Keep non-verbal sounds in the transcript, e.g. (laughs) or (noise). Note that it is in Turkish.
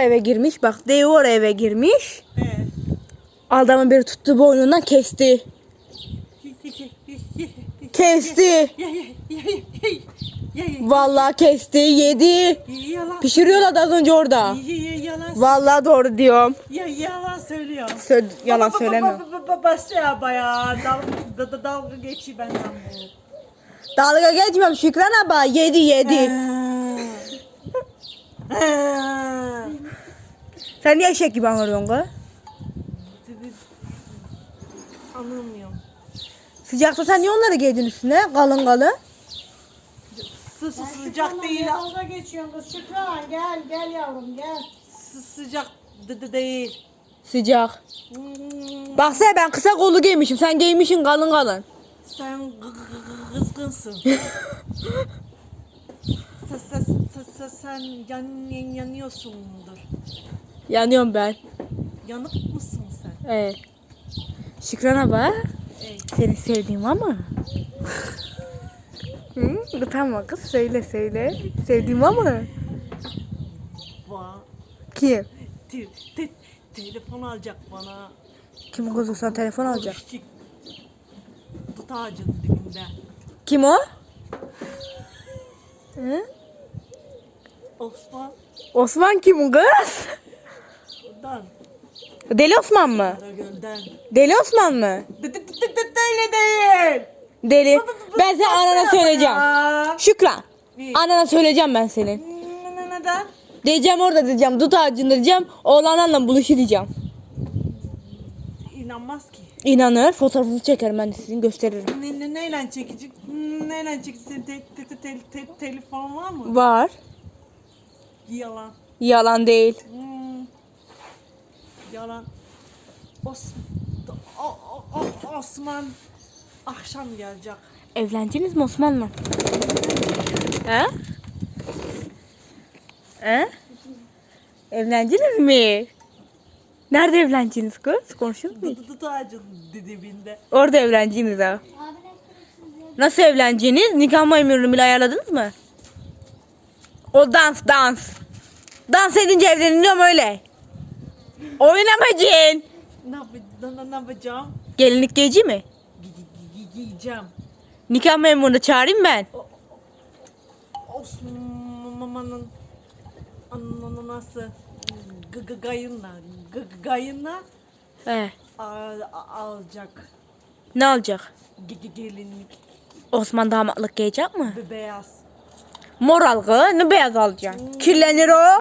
eve girmiş. Bak Devor eve girmiş. Ee, Adamın biri tuttu boynundan kesti. Kesti. Ya ya ya ya ya ya Vallahi kesti, yedi. yalan. Pişiriyorlar az önce orada. Ya, ya, yalan. Vallahi doğru diyorum. Ya yalan söylüyor. Sö- yalan Ba- ba- ba- söylemiyorum. ba- ba- ba- Başla bayağı dalga, da, da, dalga geçiyor benden bu. Dalga geçmem Şükran abla. Yedi yedi. Sen niye eşek gibi anırıyorsun kız? Anlamıyorum. Sıcakta sen niye onları giydin üstüne? Kalın kalın. Sı sı sıcak değil. Dalga geçiyorsun kız Şükran gel gel yavrum gel. Sı sıcak de değil. Sıcak. Hmm, Baksana ben kısa kollu giymişim. Sen giymişsin kalın kalın. Sen gı- gı- gı- kızgınsın. sen, sen, sen, sen, sen yan, yan, yanıyorsundur. Yanıyorum ben. Yanık mısın sen? Evet. Şükran abla. Ey. Seni sevdiğim ama. (laughs) Hı? Utanma kız söyle söyle. Sevdiğim ama. Va. Kim? Te, te, telefon alacak bana. Kim kız sana telefon alacak? Küçük Dut ağacının dibinde. Kim o? (laughs) Hı? Osman Osman kim kız? Oradan. Deli Osman mı? Karagöl'den. Deli Osman mı? De, de, de, de, de, öyle değil. Deli. Ben senin anana söyleyeceğim. Şükran. Anana söyleyeceğim ben senin. Ne- ne- Neden? Diyeceğim orada diyeceğim. Dut ağacında diyeceğim. Oğlanlarla buluşu diyeceğim. İnanmaz ki. İnanır. Fotoğrafını çekerim ben de sizin gösteririm. Ne, ne, neyle çekecek? Neyle çekecek? Te, te, te, te, te, telefon var mı? Var. Yalan. Yalan değil. Hmm. Yalan. Os, o, o, o, Osman akşam gelecek. Evlendiniz mi Osman'la? He? He? Evlendiniz mi? Nerede evlendiniz kız? Konuşuyor mu? Dut ağacının dibinde. Orada evlendiniz ha. Nasıl evleneceğiniz? Nikah memurunu bile ayarladınız mı? O dans dans. Dans edince evleniliyorum öyle. Oynamayacaksın. Ne, yap ne, ne yapacağım? Gelinlik giyeceğim mi? Gi- gi- gi- Giyeceğim. Nikah memurunu çağırayım ben. Osman'ın ananası gayınla gayınla He. al- alacak Ne alacak? Ge- ge- gelinlik Osman damatlık giyecek mi? be- beyaz. Mor algı ne beyaz alacaksın? Kirlenir o.